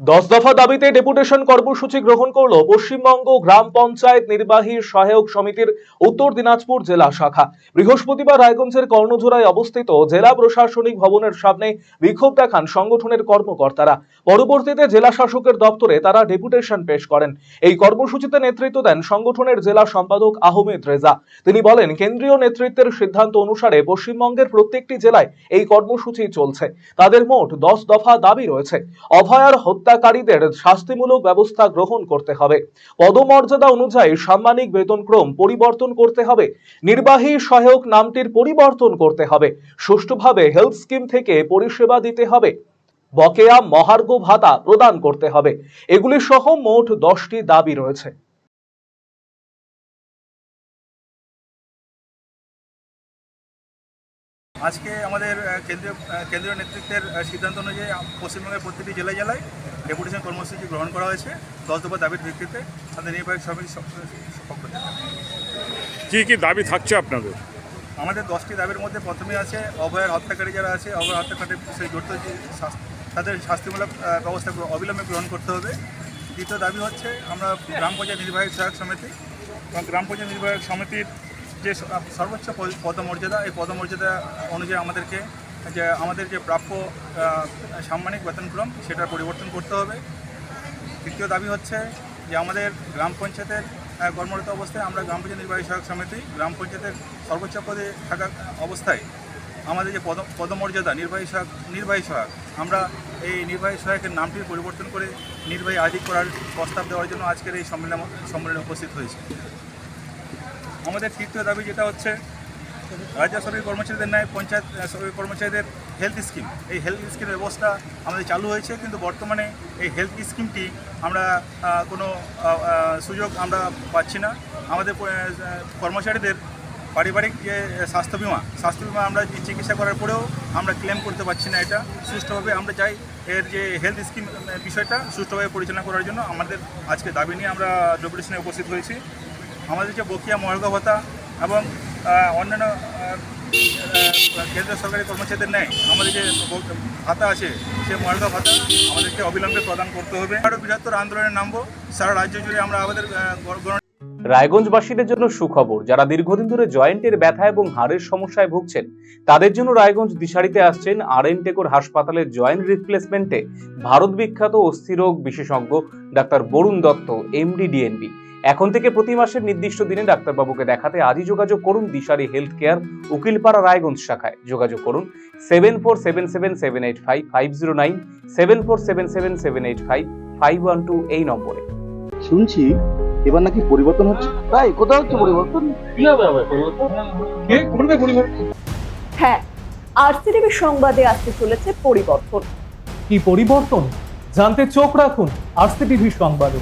দশ দফা দাবিতে ডেপুটেশন কর্মসূচি গ্রহণ করল পশ্চিমবঙ্গ গ্রাম পঞ্চায়েত নির্বাহী সহায়ক সমিতির উত্তর দিনাজপুর জেলা শাখা। বৃহস্পতিবার রায়গঞ্জের কর্ণঝোড়ায় অবস্থিত জেলা প্রশাসনিক ভবনের সামনে বিক্ষোভ দেখান সংগঠনের কর্মকর্তারা। পরবর্তীতে জেলা শাসকের দপ্তরে তারা ডেপুটেশন পেশ করেন। এই কর্মসূচিতে নেতৃত্ব দেন সংগঠনের জেলা সম্পাদক আহমেদ রেজা। তিনি বলেন, কেন্দ্রীয় নেতৃত্বের সিদ্ধান্ত অনুসারে পশ্চিমবঙ্গের প্রত্যেকটি জেলায় এই কর্মসূচি চলছে। তাদের মোট দশ দফা দাবি রয়েছে। অভয়ার হত্যাকারীদের শাস্তিমূলক ব্যবস্থা গ্রহণ করতে হবে। পদমর্যাদা অনুযায়ী সাম্মানিক বেতনক্রম পরিবর্তন করতে হবে। নির্বাহী সহায়ক নামটির পরিবর্তন করতে হবে। সুষ্ঠুভাবে হেলথ স্কিম থেকে পরিষেবা দিতে হবে। বকেয়া মহার্ঘ ভাতা প্রদান করতে হবে। এগুলি সহ মোট দশটি দাবি রয়েছে। আজকে আমাদের কেন্দ্রীয় কেন্দ্রীয় নেতৃত্বের সিদ্ধান্ত অনুযায়ী পশ্চিমবঙ্গের প্রতিটি জেলায় জেলায় ডেপুটেশন কর্মসূচি গ্রহণ করা হয়েছে। দশ দফা দাবির ভিত্তিতে তাদের নির্বাহী সমিতি। কি কি দাবি থাকছে আপনাদের? আমাদের দশটি দাবির মধ্যে প্রথমে আছে অভয়ের হত্যাকারী যারা আছে অভয় হত্যাকারীর সেই জড়িত যে তাদের শাস্তিমূলক ব্যবস্থা অবিলম্বে গ্রহণ করতে হবে। দ্বিতীয় দাবি হচ্ছে আমরা গ্রাম পঞ্চায়েত নির্বাহী সহায়ক সমিতি এবং গ্রাম পঞ্চায়েত নির্বাহক সমিতির যে সর্বোচ্চ পদ- পদমর্যাদা এই পদমর্যাদা অনুযায়ী আমাদেরকে যে আমাদের যে প্রাপ্য সাম্মানিক বেতনক্রম সেটার পরিবর্তন করতে হবে। তৃতীয় দাবি হচ্ছে যে আমাদের গ্রাম পঞ্চায়েতের কর্মরত অবস্থায় আমরা গ্রাম পঞ্চায়েত নির্বাহী সহায়ক সমিতি গ্রাম পঞ্চায়েতের সর্বোচ্চ পদে থাকা অবস্থায় আমাদের যে পদ পদমর্যাদা নির্বাহী সহায়ক নির্বাহী সহায়ক, আমরা এই নির্বাহী সহায়কের নামটির পরিবর্তন করে নির্বাহী আধিক করার প্রস্তাব দেওয়ার জন্য আজকের এই সম্মেলন, সম্মেলনে উপস্থিত হয়েছে। আমাদের তৃতীয় দাবি যেটা হচ্ছে রাজ্য সরকারি কর্মচারীদের ন্যায়, পঞ্চায়েত সরকারি কর্মচারীদের হেলথ স্কিম এই হেলথ স্কিমের ব্যবস্থা আমাদের চালু হয়েছে, কিন্তু বর্তমানে এই হেলথ স্কিমটি আমরা কোনো সুযোগ আমরা পাচ্ছি না। আমাদের কর্মচারীদের পারিবারিক যে স্বাস্থ্য বিমা স্বাস্থ্য বিমা আমরা চিকিৎসা করার পরেও আমরা ক্লেম করতে পারছি না এটা। সুষ্ঠুভাবে আমরা চাই এর যে হেলথ স্কিম বিষয়টা সুষ্ঠুভাবে পরিচালনা করার জন্য আমাদের আজকে দাবি নিয়ে আমরা ডেপুটেশনে উপস্থিত হয়েছি। আমাদের যে বকিয়া মহার্ঘ ভাতা এবং অন্যান্য কেন্দ্রীয় সরকারি কর্মচারীদের নেয় আমাদের যে ভাতা আছে সেই মহার্ঘ ভাতা আমাদেরকে অবিলম্বে প্রদান করতে হবে। আরও বৃহত্তর আন্দোলনে নামবো সারা রাজ্য জুড়ে আমরা আমাদের রায়গঞ্জবাসীদের জন্য সুখবর, যারা দীর্ঘদিন ধরে জয়েন্টের ব্যথা এবং হাড়ের সমস্যায় ভুগছেন, তাদের জন্য রায়গঞ্জ দিশারিতে আসছেন আর এন টেকোর হাসপাতালের জয়েন্ট রিপ্লেসমেন্টে ভারত বিখ্যাত অস্থিরোগ বিশেষজ্ঞ doctor Barun Datta, MD DNB. এখন থেকে প্রতি মাসের নির্দিষ্ট দিনে ডাক্তারবাবুকে দেখাতে আজই যোগাযোগ করুন দিশারি হেলথ কেয়ার উকিলপাড়া রায়গঞ্জ শাখায়। যোগাযোগ করুন seven four seven seven seven eight five five zero nine seven four seven seven seven eight five five one two এই নম্বরে। শুনছি এবার নাকি পরিবর্তন হচ্ছে? তাই কোথাও হচ্ছে পরিবর্তন? কে করবে পরিবর্তন? হ্যাঁ আরসিটিভি সংবাদে আসতে চলেছে পরিবর্তন। কি পরিবর্তন? জানতে চোখ রাখুন আরসিটিভি সংবাদে।